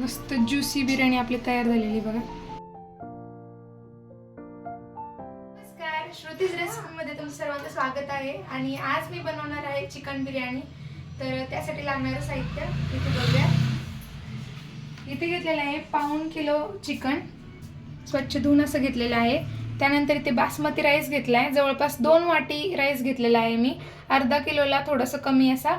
मस्त ज्युसी बिर्याणी आपली तयार झालेली बघा. नमस्कार श्रुतीज रेसिपीमध्ये तुमचं सर्वांचं स्वागत आहे. आणि आज मी बनवणार आहे चिकन बिर्याणी. तर त्यासाठी लागणारं साहित्य इथे बघूया. इथे घेतलेलं आहे पाऊण किलो चिकन स्वच्छ धुवून असं घेतलेलं आहे. त्यानंतर इथे बासमती राईस घेतला आहे जवळपास दोन वाटी राईस घेतलेला आहे मी. अर्धा किलोला थोडंसं कमी असा.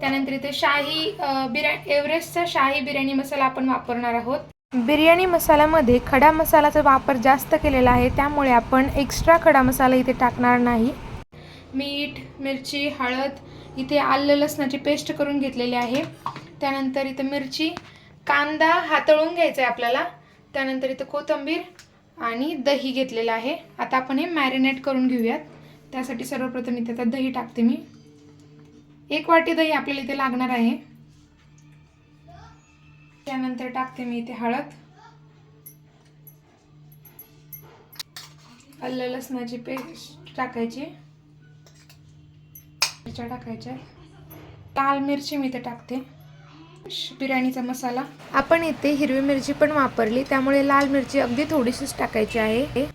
त्यानंतर इथे शाही बिर्याणी एव्हरेस्टचा शाही बिर्याणी मसाला आपण वापरणार आहोत. बिर्याणी मसाल्यामध्ये खडा मसाल्याचा वापर जास्त केलेला आहे त्यामुळे आपण एक्स्ट्रा खडा मसाला इथे टाकणार नाही. मीठ मिरची हळद इथे आलं लसणाची पेस्ट करून घेतलेली आहे. त्यानंतर इथे मिरची कांदा हातळून घ्यायचा आहे आपल्याला. त्यानंतर इथं कोथिंबीर आणि दही घेतलेलं आहे. आता आपण हे मॅरिनेट करून घेऊयात. त्यासाठी सर्वप्रथम इथे आता दही टाकते मी. एक वाटी दही आपल्याला इथे लागणार आहे. त्यानंतर टाकते मी इथे हळद. आलं लसणाची पेस्ट टाकायची. मिरच्या टाकायच्या. लाल मिरची मी इथे टाकते. बिर्याणीचा मसाला. आपण इथे हिरवी मिरची पण वापरली त्यामुळे लाल मिरची अगदी थोडीशीच टाकायची आहे.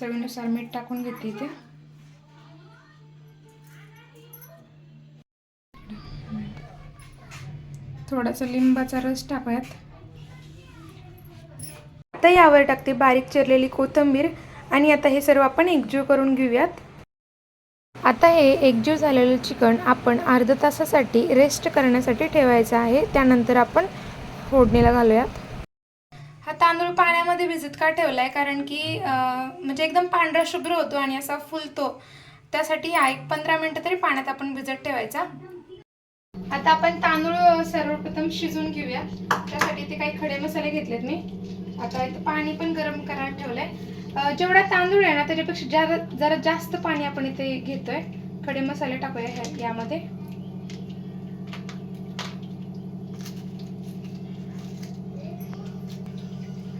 चवीनुसार मीठ टाकून घेते इथे. थोडासा लिंबाचा रस टाकूयात. आता यावर टाकते बारीक चिरलेली कोथिंबीर आणि आता हे सर्व आपण एकजीव करून घेऊयात. आता हे एकजीव झालेलं चिकन आपण अर्धा तासासाठी रेस्ट करण्यासाठी ठेवायचं आहे. त्यानंतर आपण फोडणीला घालूयात. हा तांदूळ पाण्यामध्ये भिजत का ठेवला आहे कारण की म्हणजे एकदम पांढरा शुभ्र होतो आणि असा फुलतो. त्यासाठी हा एक पंधरा मिनटं तरी पाण्यात आपण भिजत ठेवायचा. आता आपण तांदूळ सर्वप्रथम शिजून घेऊया. त्यासाठी ते काही खडे मसाले घेतलेत मी. आता इथं पाणी पण गरम करायला ठेवलंय. जेवढा तांदूळ आहे ना त्याच्यापेक्षा जरा जरा जास्त पाणी आपण इथे घेतोय. खडे मसाले टाकूया ह्या- यामध्ये.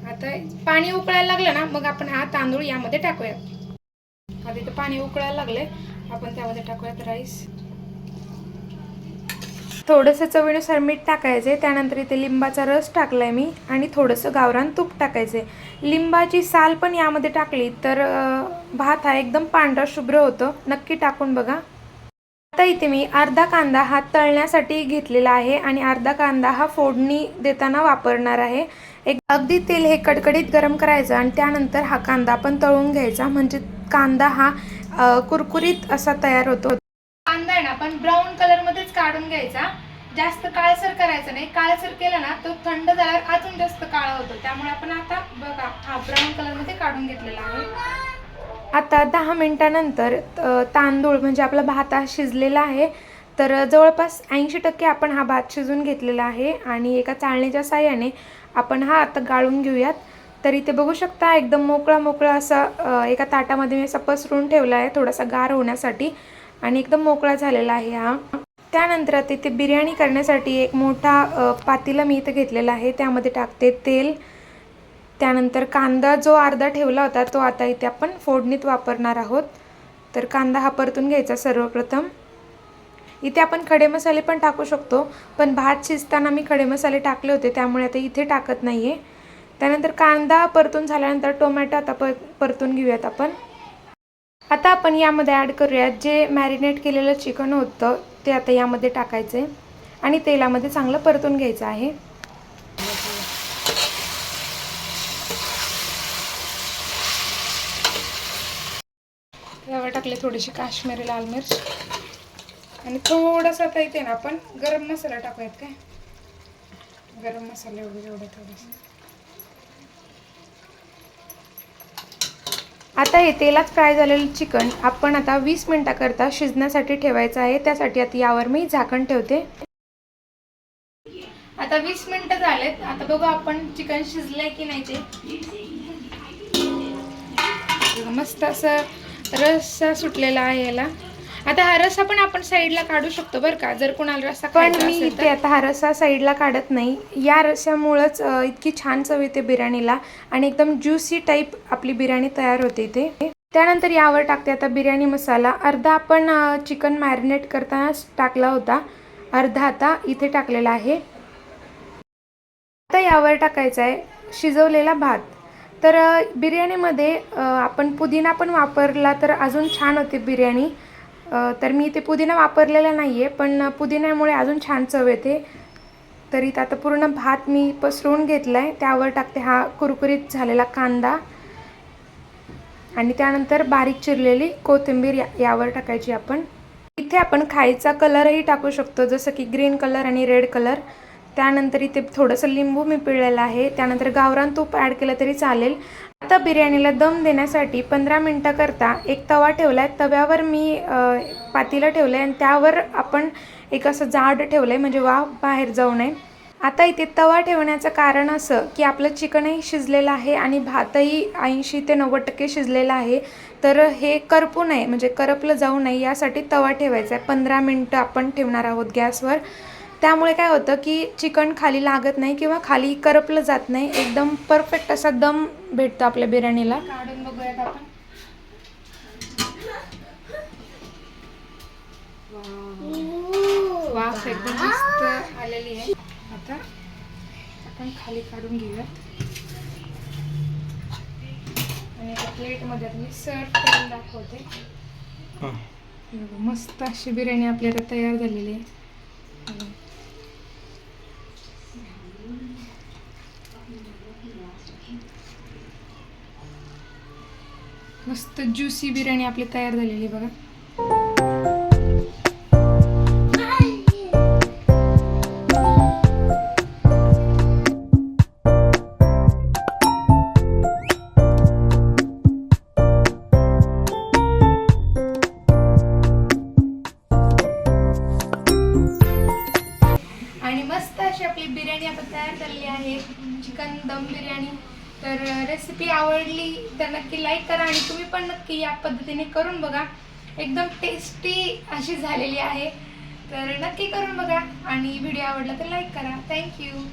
आता पाणी उकळायला लागलं ना मग आपण हा तांदूळ यामध्ये टाकूया. आता इथं पाणी उकळायला लागले आपण त्यामध्ये टाकूयात राईस. थोडंसं चवीनुसार मीठ टाकायचं आहे त्यानंतर इथे लिंबाचा रस टाकलाय मी आणि थोडंसं गावरान तूप टाकायचं. आहे लिंबाची साल पण यामध्ये टाकली तर भात हा एकदम पांढरा शुभ्र होतो. नक्की टाकून बघा. आता इथे मी अर्धा कांदा हा तळण्यासाठी घेतलेला आहे आणि अर्धा कांदा हा फोडणी देताना वापरणार आहे. एक अगदी तेल हे कडकडीत गरम करायचं आणि त्यानंतर हा कांदा पण तळून घ्यायचा. म्हणजे कांदा हा कुरकुरीत असा तयार होतो. कांदा आहे ना आपण ब्राऊन कलर मध्येच काढून घ्यायचा. जास्त काळसर करायचं नाही. काळसर केलं ना तो थंड झाल्यावर अजून जास्त काळा होतो. त्यामुळे आपण आता बघा हा ब्राऊन कलरमध्ये काढून घेतलेला आहे. आता दहा मिनिटानंतर तांदूळ म्हणजे आपला भात हा शिजलेला आहे. तर जवळपास ऐंशी टक्के आपण हा भात शिजून घेतलेला आहे. आणि एका चाळणीच्या साह्याने आपण हा आता गाळून घेऊयात. तर इथे बघू शकता एकदम मोकळा मोकळा असा एका ताटामध्ये मी असा पसरून ठेवला आहे थोडासा गार होण्यासाठी. आणि एकदम मोकळा झालेला आहे हा. त्यानंतर आता इथे बिर्याणी करण्यासाठी एक मोठा पातीला पातेला मी इथं घेतलेला आहे. त्यामध्ये टाकते तेल. त्यानंतर कांदा जो अर्धा ठेवला होता तो आता इथे आपण फोडणीत वापरणार आहोत. तर कांदा हा परतून घ्यायचा सर्वप्रथम. इथे आपण खडे मसाले पण टाकू शकतो पण भात शिजताना मी खडे मसाले टाकले होते त्यामुळे आता इथे टाकत नाही आहे त्यानंतर कांदा परतून झाल्यानंतर टोमॅटो आता पर परतून घेऊयात आपण. आता आपण यामध्ये ॲड करूयात जे मॅरिनेट केलेलं चिकन होतं ते आता यामध्ये टाकायचं आहे आणि तेलामध्ये चांगलं परतून घ्यायचं आहे. यावर टाकले थोडीशी काश्मीरी लाल मिर्च. आणि थोडंसं आता इथे ना आपण गरम मसाला टाकूयात काय? गरम मसाला एवढं एवढं थोडंसं. आता हे तेलात फ्राय झालेलं चिकन आपण आता वीस मिनटाकरता शिजण्यासाठी ठेवायचं आहे. त्यासाठी आता यावर मी झाकण ठेवते. आता वीस मिनिटं झालेत. आता बघू आपण चिकन शिजलंय की नाही ते. मस्त असं रस सुटलेला आहे याला. आता हा रस्सा पण आपण साईडला काढू शकतो बरं का जर कोणाला रस्सा पण मी. ते आता हा रस्सा साईडला काढत नाही. या रस्स्यामुळंच इतकी छान चव येते बिर्याणीला आणि एकदम ज्युसी टाईप आपली बिर्याणी तयार होते इथे. त्यानंतर यावर टाकते आता बिर्याणी मसाला. अर्धा आपण चिकन मॅरिनेट करतानाच टाकला होता. अर्धा आता इथे टाकलेला आहे. आता यावर टाकायचा आहे शिजवलेला भात. तर बिर्याणीमध्ये आपण पुदिना पण वापरला तर अजून छान होते बिर्याणी. तर मी इथे पुदिना वापरलेला नाही आहे पण पुदिन्यामुळे अजून छान चव येते. तर इथं आता पूर्ण भात मी पसरवून घेतला आहे त्यावर टाकते हा कुरकुरीत झालेला कांदा. आणि त्यानंतर बारीक चिरलेली कोथिंबीर या यावर टाकायची आपण. इथे आपण खायचा कलरही टाकू शकतो जसं की ग्रीन कलर आणि रेड कलर. त्यानंतर इथे थोडंसं लिंबू मी पिळलेलं आहे. त्यानंतर गावरान तूप ॲड केलं तरी चालेल. आता बिर्याणीला दम देण्यासाठी पंधरा मिनटाकरता एक तवा ठेवला आहे तव्यावर मी पातीला ठेवलं आहे आणि त्यावर आपण एक असं जाड ठेवलं आहे म्हणजे वाफ बाहेर जाऊ नये. आता इथे तवा ठेवण्याचं कारण असं की आपलं चिकनही शिजलेलं आहे आणि भातही ऐंशी ते नव्वद टक्के शिजलेला आहे. तर हे करपू नये म्हणजे करपलं जाऊ नये यासाठी तवा ठेवायचा आहे. पंधरा मिनटं आपण ठेवणार आहोत गॅसवर. त्यामुळे काय होतं की चिकन खाली लागत नाही किंवा खाली करपलं जात नाही. एकदम परफेक्ट असा दम भेटतो आपल्या बिर्याणीला. काढून बघूयात आपण. वाफ एकदम मस्त आलेली आहे. आता आपण खाली काढून घेऊयात. आणि एका प्लेटमध्ये आता मी सर्व करून दाखवते. हे. बघा, मस्त अशी बिर्याणी आपली आता तयार झालेली आहे. मस्त ज्युसी बिर्याणी आपली तयार झालेली आहे बघा. आणि मस्त अशी आपली बिर्याणी आता तयार झालेली आहे. चिकन दम बिर्याणी. तर रेसिपी आवडली तर नक्की लाईक करा आणि तुम्ही पण नक्की या पद्धतीने करून बघा. एकदम टेस्टी अशी झालेली आहे. तर नक्की करून बघा आणि व्हिडिओ आवडला तर लाईक करा. थँक्यू